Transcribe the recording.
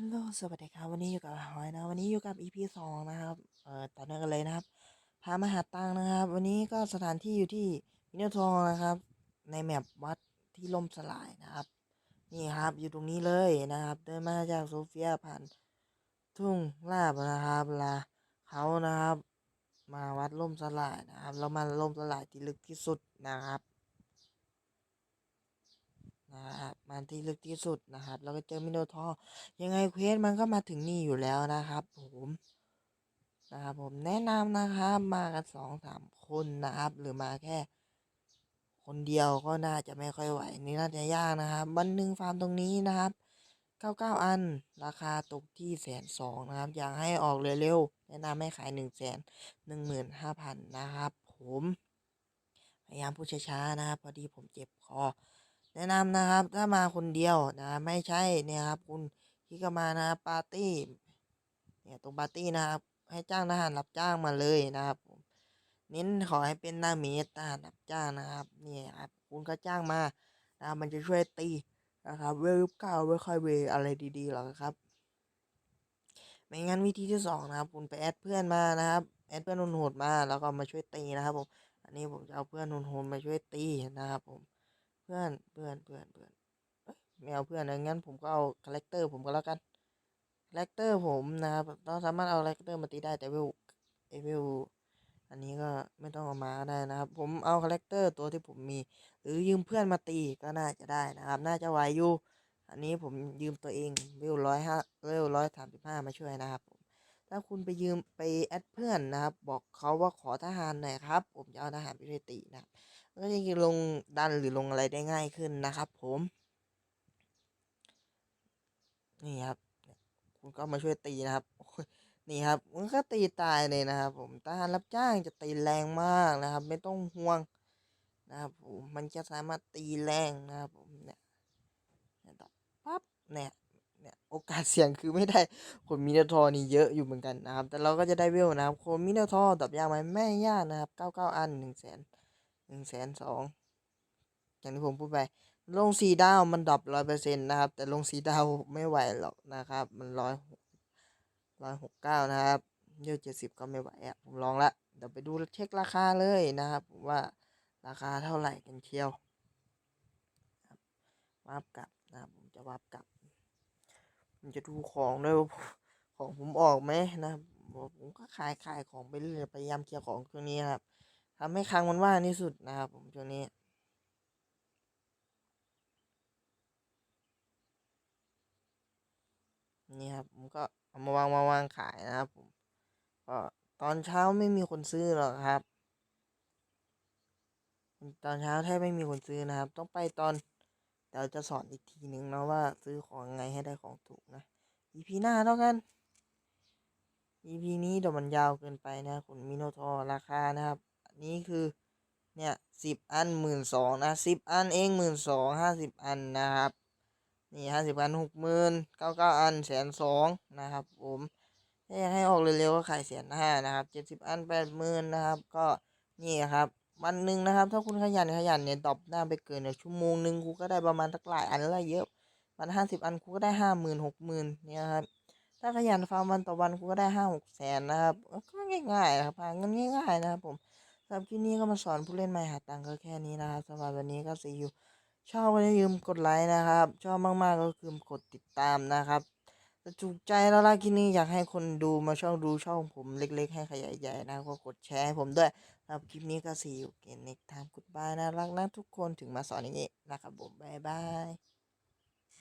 ฮัลโหลสวัสดีครับวันนี้อยู่กับหอยนะ วันนี้อยู่กับ EP สองนะครับ เอ่อต่อเนื่องกันเลยนะครับ พามาหาตังนะครับ วันนี้ก็สถานที่อยู่ที่มินทองนะครับ ในแมปวัดที่ล่มสลายนะครับ นี่ครับอยู่ตรงนี้เลยนะครับ เดินมาจากโซเฟียผ่านทุ่งลาบนะครับลาเขานะครับ มาวัดล่มสลายนะครับ เรามาล่มสลายที่ลึกที่สุดนะครับ นะครับมาที่ลึกที่สุดนะครับ แล้วก็เจอมิโนทอร์ยังไงเควสมันก็มาถึงนี่อยู่แล้วนะครับ ผมนะครับผมแนะนำนะครับมากันสองสามคนนะครับ หรือมาแค่ คนเดียวก็น่าจะไม่ค่อยไหวนี่น่าจะยากนะครับวันหนึ่งฟาร์มตรงนี้นะครับเก้าเก้าอัน ราคาตกที่แสนสองนะครับ อยากให้ออกเร็วๆแนะนำให้ขายหนึ่งแสนหนึ่งหมื่นห้าพันนะครับ ผมพยายามพูดช้าๆนะครับ พอดีผมเจ็บคอ แนะนำนะครับ ถ้ามาคนเดียวนะไม่ใช่เนี่ยครับ คุณที่ก็มานะปาร์ตี้เนี่ยตรงปาร์ตี้นะครับ ให้จ้างทหารรับจ้างมาเลยนะครับผมเน้นขอให้เป็นหน้าเมตทหารรับจ้างนะครับเนี่ยครับ คุณก็จ้างมานะมันจะช่วยตีนะครับเวลเก้าเวลค่อยเวอะไรดีๆหรอกครับไม่งั้นวิธีที่สองนะครับ คุณไปแอดเพื่อนมานะครับแอดเพื่อนโหดมาแล้วก็มาช่วยตีนะครับผมอันนี้ผมจะเอาเพื่อนโหดมาช่วยตีนะครับผม พื่อนเพื่อนเพื่อนเพื่อนไม่เอาเพื่อนนะงั้นผมก็เอาคาแรคเตอร์ผมก็แล้วกันคาแรคเตอร์ผมนะครับเราสามารถเอาคาแรคเตอร์มาตีได้แต่เวลเอเวลอันนี้ก็ไม่ต้องเอามาก็ได้นะครับ ผมเอาคาแรคเตอร์ตัวที่ผมมี หรือยืมเพื่อนมาตีก็น่าจะได้นะครับ น่าจะไหวอยู่อันนี้ผมยืมตัวเองเวลร้อยห้าเวลร้อยสามสิบห้ามาช่วยนะครับผมถ้าคุณไปยืมไปแอดเพื่อนนะครับ บอกเขาว่าขอทหารหน่อยครับ ผมจะเอาทหารไปตีนะครับ ก็จะลงดันหรือลงอะไรได้ง่ายขึ้นนะครับ ผม นี่ครับ คุณก็มาช่วยตีนะครับ นี่ครับ มันก็ตีตายเลยนะครับ ผมทหารรับจ้างจะตีแรงมากนะครับ ไม่ต้องห่วงนะครับผมมันจะสามารถตีแรงนะครับผมเนี่ยปั๊บเนี่ยเนี่ยโอกาสเสี่ยงคือไม่ได้คนมินาทอนี่เยอะอยู่เหมือนกันนะครับ แต่เราก็จะได้เวลนะครับคนมินาทอร์ดับยากไหมไม่ยากนะครับเก้าเก้าอันหนึ่งแสน หนึ่งแสนสองอย่างที่ผมพูดไป ลงสีดาวมันดรอปร้อยเปอร์เซ็นต์นะครับ แต่ลงสีดาวไม่ไหวหรอกนะครับ มันร้อยร้อยหกเก้านะครับเยอะเจ็ดสิบก็ไม่ไหวอะผมลองละเดี๋ยวไปดูเช็คราคาเลยนะครับผมว่าราคาเท่าไหร่กันเชียววาบกลับนะครับผมจะวาบกลับผมจะดูของด้วยว่าของผมออกไหมนะครับผมก็ขายขายของไปเรื่อยพยายามเคลียร์ของช่วงนี้นะครับ ทำให้คลังมันว่างที่สุดนะครับผมช่วงนี้นี่ครับผมก็เอามาวางมาวางขายนะครับผมก็ตอนเช้าไม่มีคนซื้อหรอกครับ ตอนเช้าแทบไม่มีคนซื้อนะครับ ต้องไปตอนเดี๋ยวจะสอนอีกทีหนึ่งนะว่าซื้อของไงให้ได้ของถูกนะ EP หน้าเท่ากัน EP นี้เดี๋ยวมันยาวเกินไปนะคุณมิโนทอราคานะครับ นี้คือเนี่ยสิบอันหมื่นสองนะสิบอันเองหมื่นสองห้าสิบอันนะครับนี่ห้าสิบอันหกหมื่นเก้าเก้าอันแสนสองนะครับผมถ้าอยากให้ออกเร็วๆก็ขายแสนห้านะครับเจ็ดสิบอันแปดหมื่นนะครับก็นี่ครับวันหนึ่งนะครับ ถ้าคุณขยันขยันเนี่ยดรอปหน้าไปเกินเนี่ยชั่วโมงหนึ่งกูก็ได้ประมาณสักหลายอันละเยอะวันห้าสิบอันกูก็ได้ห้าหมื่นหกหมื่นเนี่ยครับถ้าขยันฟาร์มวันต่อวันกูก็ได้ห้าหกแสนนะครับก็ง่ายๆนะครับหาเงินง่ายๆนะครับผม สำหรับคลิปนี้ก็มาสอนผู้เล่นใหม่หาตังค์ก็แค่นี้นะครับสำหรับวันนี้ก็ซีอูชอบก็อย่าลืมกดไลค์นะครับ ชอบมากๆก็คือกดติดตามนะครับถ้าถูกใจแล้วล่ะคลิปนี้อยากให้คนดูมาช่องดูช่องผมเล็ก ๆ ให้ขยายใหญ่นะก็กดแชร์ให้ผมด้วยสำหรับคลิปนี้ก็ซีอูเกนเน็กไทม์กุดบายนะรักนะทุกคนถึงมาสอนอย่างนี้นะครับผมบ๊ายบาย